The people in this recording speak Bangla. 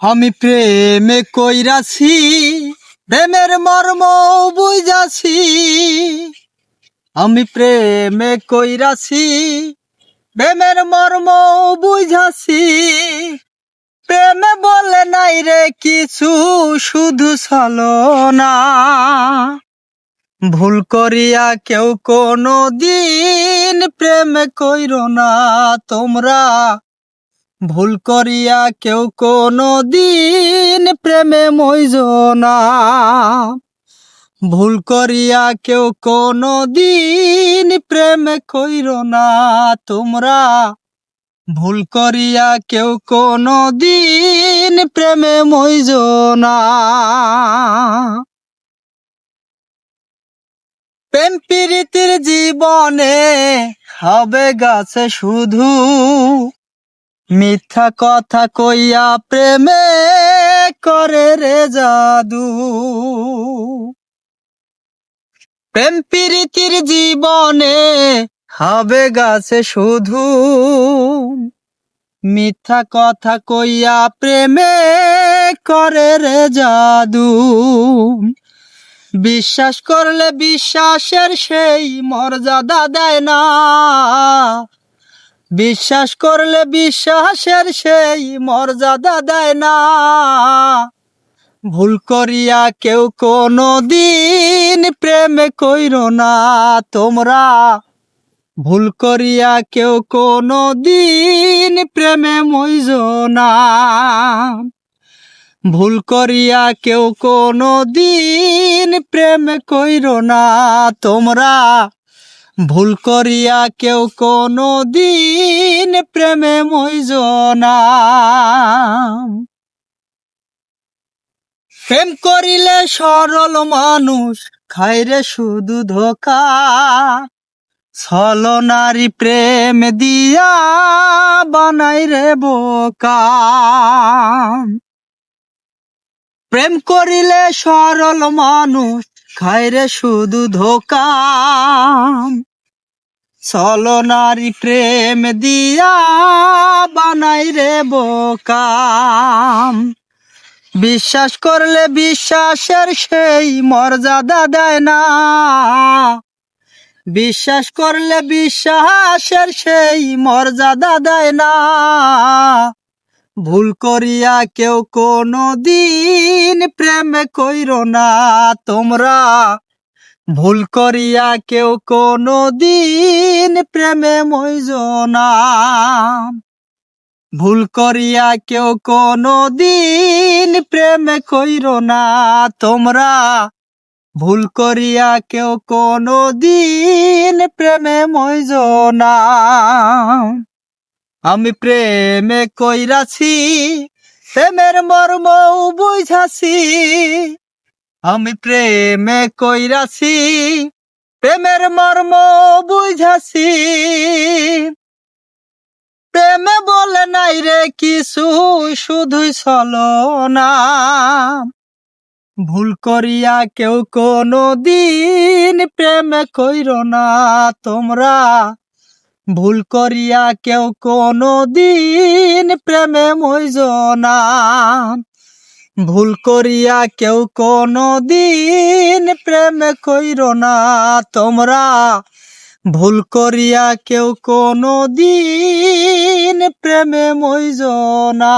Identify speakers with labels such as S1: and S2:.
S1: আমি প্রেমে কইরাছি, প্রেমের মর্ম বুঝাছি। আমি প্রেমে কইরাছি, প্রেমের মর্ম বুঝাছি। প্রেমে বলে নাই রে কিছু, শুধু চলো না ভুল করিয়া কেউ কোনো দিন প্রেম কইর না তোমরা। ভুল করিয়া কেউ কোনো দিন প্রেমে মইজ না। ভুল করিয়া কেউ কোনো দিন প্রেমে কইর না তোমরা। ভুল করিয়া কেউ কোনো দিন প্রেমে মইজ না। প্রেম প্রীতির জীবনে হবে গাছে শুধু মিথ্যা কথা কইয়া প্রেমে করে রে জাদু। প্রেম প্রীতির জীবনে হবে গাছে শুধু। মিথ্যা কথা কইয়া প্রেমে করে রে জাদু। বিশ্বাস করলে বিশ্বাসের সেই মর্যাদা দেয় না। বিশ্বাস করলে বিশ্বাসের সেই মর্যাদা দেয় না। ভুল করিয়া কেউ কোনো দিন প্রেমে কইর না তোমরা। ভুল করিয়া কেউ কোনো দিন প্রেমে মইজ না। ভুল করিয়া কেউ কোনো দিন প্রেম কইর না তোমরা। ভুল করিয়া কেউ কোনো দিন প্রেমে মইজ না প্রেম করিলে সরল মানুষ, খাইরে শুধু ধোকা। নারী প্রেম দিয়া বানাই রে বোকা। প্রেম করিলে সরল মানুষ, খাইরে শুধু ধোকা। চল নারী প্রেম দিয়া বানাই রে বোকা বিশ্বাস করলে বিশ্বাসের সেই মর্যাদা দেয় না। বিশ্বাস করলে বিশ্বাসের সেই মর্যাদা দেয় না। ভুল করিয়া কেউ কোনো দিন প্রেম কইর না তোমরা। ভুল করিয়া কেউ কোনো দিন প্রেমে মইজ না ভুল করিয়া কেউ কোনো দিন প্রেম কইর না তোমরা ভুল করিয়া কেউ কোনো দিন প্রেমে মইজ না আমি প্রেমে কইরাছি, প্রেমের মর্ম বুঝাছি। আমি প্রেমে কইরাছি, প্রেমের মর্ম বুঝাছি। প্রেমে বলে নাই রে কিছু, শুধুই চলো না ভুল করিয়া কেউ কোনো দিন প্রেমে কইর না তোমরা। ভুল করিয়া কেউ কোনো দিন প্রেমে মইজ না। ভুল করিয়া কেউ কোনো দিন প্রেম কইর না তোমরা। ভুল করিয়া কেউ কোনো দিন প্রেমে মইজ না।